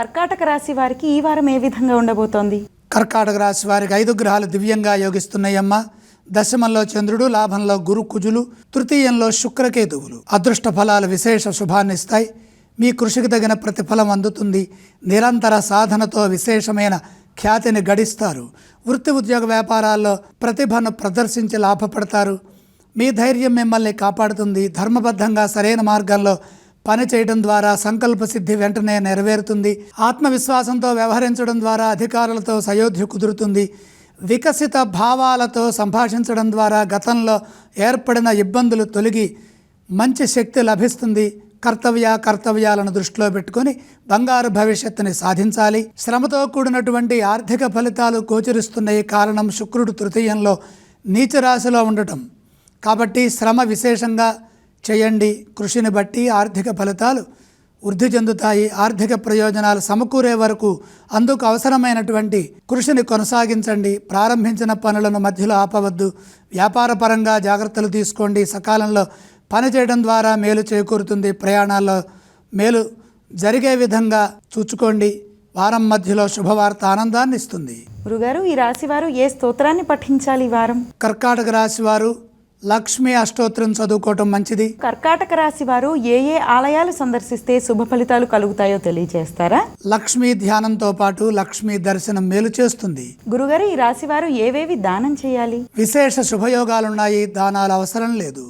కర్కాటక రాశి వారికి ఈ వారం ఏ విధంగా ఉండబోతోంది? కర్కాటక రాశి వారికి ఐదు గ్రహాలు దివ్యంగా యోగిస్తున్నాయమ్మ. దశమంలో చంద్రుడు లాభంలో గురు కుజులు తృతీయంలో శుక్రకేతువులు. అదృష్ట ఫలాలు విశేష శుభాన్నిస్తాయి మీ కృషికి తగిన ప్రతిఫలం అందుతుంది. నిరంతర సాధనతో విశేషమైన ఖ్యాతిని గడిస్తారు. వృత్తి ఉద్యోగ వ్యాపారాల్లో ప్రతిభను ప్రదర్శించి లాభపడతారు. మీ ధైర్యం మిమ్మల్ని కాపాడుతుంది. ధర్మబద్ధంగా సరైన మార్గంలో పని చేయడం ద్వారా సంకల్ప సిద్ధి వెంటనే నెరవేరుతుంది. ఆత్మవిశ్వాసంతో వ్యవహరించడం ద్వారా అధికారులతో సయోధ్య కుదురుతుంది. వికసిత భావాలతో సంభాషించడం ద్వారా గతంలో ఏర్పడిన ఇబ్బందులు తొలగి మంచి శక్తి లభిస్తుంది. కర్తవ్య కర్తవ్యాలను దృష్టిలో పెట్టుకొని బంగారు భవిష్యత్తుని సాధించాలి. శ్రమతో కూడినటువంటి ఆర్థిక ఫలితాలు గోచరిస్తున్నాయి కారణం శుక్రుడు తృతీయంలో నీచరాశిలో ఉండటం. కాబట్టి శ్రమ విశేషంగా చేయండి. కృషిని బట్టి ఆర్థిక ఫలితాలు వృద్ధి చెందుతాయి. ఆర్థిక ప్రయోజనాలు సమకూరే వరకు అందుకు అవసరమైనటువంటి కృషిని కొనసాగించండి. ప్రారంభించిన పనులను మధ్యలో ఆపవద్దు. వ్యాపారపరంగా జాగ్రత్తలు తీసుకోండి. సకాలంలో పని చేయడం ద్వారా మేలు చేకూరుతుంది. ప్రయాణాల్లో మేలు జరిగే విధంగా చూచుకోండి. వారం మధ్యలో శుభవార్త ఆనందాన్ని ఇస్తుంది గురుగారు ఈ రాశి వారు ఏ స్తోత్రాన్ని పఠించాలి వారం? కర్కాటక రాశి వారు లక్ష్మీ అష్టోత్తరం చదువుకోవటం మంచిది. కర్కాటక రాశి వారు ఏ ఏ ఆలయాలు సందర్శిస్తే శుభ ఫలితాలు కలుగుతాయో తెలియజేస్తారా లక్ష్మీ ధ్యానంతో పాటు లక్ష్మీ దర్శనం మేలు చేస్తుంది. గురుగారు ఈ రాశి వారు ఏవేవి దానం చేయాలి? విశేష శుభయోగాలున్నాయి దానాలు అవసరం లేదు.